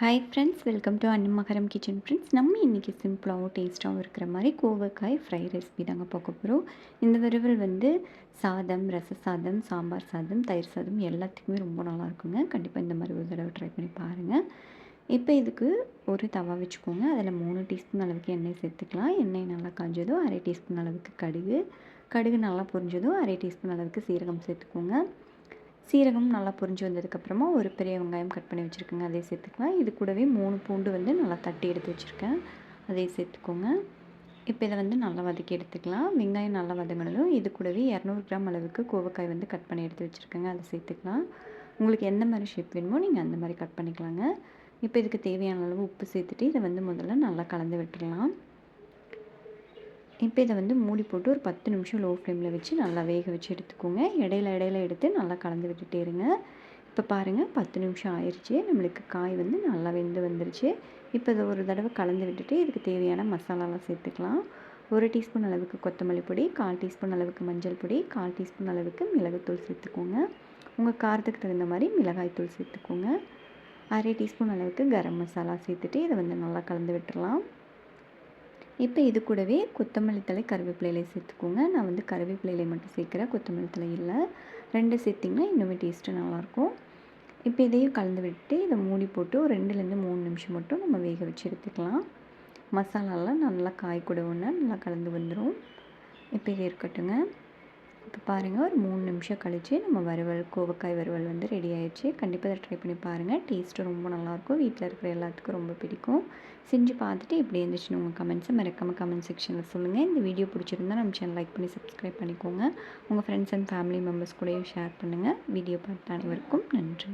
Hi friends welcome to Annamakaram kitchen friends நம்ம இன்றைக்கி சிம்பிளாகவும் டேஸ்ட்டாகவும் இருக்கிற மாதிரி கோவக்காய் ஃப்ரை ரெசிபி தாங்க பார்க்க போகிறோம் இந்த வறுவல் வந்து சாதம் ரச சாதம் சாம்பார் சாதம் தயிர் சாதம் எல்லாத்துக்குமே ரொம்ப நல்லா இருக்குங்க. கண்டிப்பாக இந்த மாதிரி ஒரு தடவை ட்ரை பண்ணி பாருங்கள் இப்போ இதுக்கு ஒரு தவா வச்சுக்கோங்க. அதில் மூணு டீஸ்பூன் அளவுக்கு எண்ணெய் சேர்த்துக்கலாம். எண்ணெய் நல்லா காஞ்சதோ அரை டீஸ்பூன் அளவுக்கு கடுகு. கடுகு நல்லா பொரிஞ்சதும் அரை டீஸ்பூன் அளவுக்கு சீரகம் சேர்த்துக்கோங்க. சீரகம் நல்லா பொரிஞ்சு வந்ததுக்கப்புறமா ஒரு பெரிய வெங்காயம் கட் பண்ணி வச்சுருக்கேங்க அதே சேர்த்துக்கலாம். இது கூடவே மூணு பூண்டு வந்து நல்லா தட்டி எடுத்து வச்சுருக்கேன். அதே சேர்த்துக்கோங்க. இப்போ இதை வந்து நல்லா வதக்கி எடுத்துக்கலாம். வெங்காயம் நல்லா வதங்கணும் இது கூடவே இரநூறு கிராம் அளவுக்கு கோவக்காய் வந்து கட் பண்ணி எடுத்து வச்சுருக்கேங்க அதை சேர்த்துக்கலாம். உங்களுக்கு எந்த மாதிரி ஷேப் வேணுமோ நீங்கள் அந்த மாதிரி கட் பண்ணிக்கலாங்க. இப்போ இதுக்கு தேவையான அளவு உப்பு சேர்த்துட்டு இதை வந்து முதல்ல நல்லா கலந்து விட்டுடலாம். இப்போ இதை வந்து மூடி போட்டு ஒரு பத்து நிமிஷம் லோ ஃப்ளேமில் வச்சு நல்லா வேக வச்சு எடுத்துக்கோங்க. இடையில இடையில எடுத்து நல்லா கலந்து விட்டுட்டே இருங்க. இப்போ பாருங்கள் பத்து நிமிஷம் ஆயிடுச்சு நம்மளுக்கு காய் வந்து நல்லா வெந்து வந்துருச்சு. இப்போ இதை ஒரு தடவை கலந்து விட்டுட்டு இதுக்கு தேவையான மசாலாலாம் சேர்த்துக்கலாம். ஒரு டீஸ்பூன் அளவுக்கு கொத்தமல்லி பொடி கால் டீஸ்பூன் அளவுக்கு மஞ்சள் பொடி கால் டீஸ்பூன் அளவுக்கு மிளகுத்தூள் சேர்த்துக்கோங்க. உங்கள் காரத்துக்கு தகுந்த மாதிரி மிளகாய்த்தூள் சேர்த்துக்கோங்க. அரை டீஸ்பூன் அளவுக்கு கரம் மசாலா சேர்த்துட்டு இதை வந்து நல்லா கலந்து விட்டுடலாம். இப்போ இது கூடவே கொத்தமல்லி தலை கருவேப்பிலையில சேர்த்துக்கோங்க. நான் வந்து கருவேப்பிலையில மட்டும் சேர்க்குறேன். கொத்தமல்லி தலை இல்லை. ரெண்டு சேர்த்திங்கன்னா இன்னுமே டேஸ்ட்டு நல்லாயிருக்கும். இப்போ இதையும் கலந்து விட்டு இதை மூடி போட்டு ஒரு ரெண்டுலேருந்து மூணு நிமிஷம் மட்டும் நம்ம வேக வச்சு எடுத்துக்கலாம். மசாலாலாம் நல்லா காய் கூட ஒன்று நல்லா கலந்து வந்துடும் இப்போ இது இருக்கட்டுங்க. இப்போ பாருங்கள் ஒரு மூணு நிமிஷம் கழித்து நம்ம வறுவல் கோவக்காய் வறுவல் வந்து ரெடி ஆயிடுச்சு கண்டிப்பாக அதை ட்ரை பண்ணி பாருங்கள் டேஸ்ட்டு ரொம்ப நல்லாயிருக்கும் வீட்டில் இருக்கிற எல்லாத்துக்கும் ரொம்ப பிடிக்கும். செஞ்சு பார்த்துட்டு எப்படி இருந்துச்சுன்னு உங்கள் கமெண்ட்ஸை மறக்காமல் கமெண்ட் செக்ஷனில் சொல்லுங்கள் இந்த வீடியோ பிடிச்சிருந்தா நம்ம சேனல் லைக் பண்ணி சப்ஸ்கிரைப் பண்ணிக்கோங்க. உங்கள் ஃப்ரெண்ட்ஸ் அண்ட் ஃபேமிலி மெம்பர்ஸ் கூடயும் ஷேர் பண்ணுங்கள் வீடியோ பார்த்த அனைவருக்கும் நன்றி.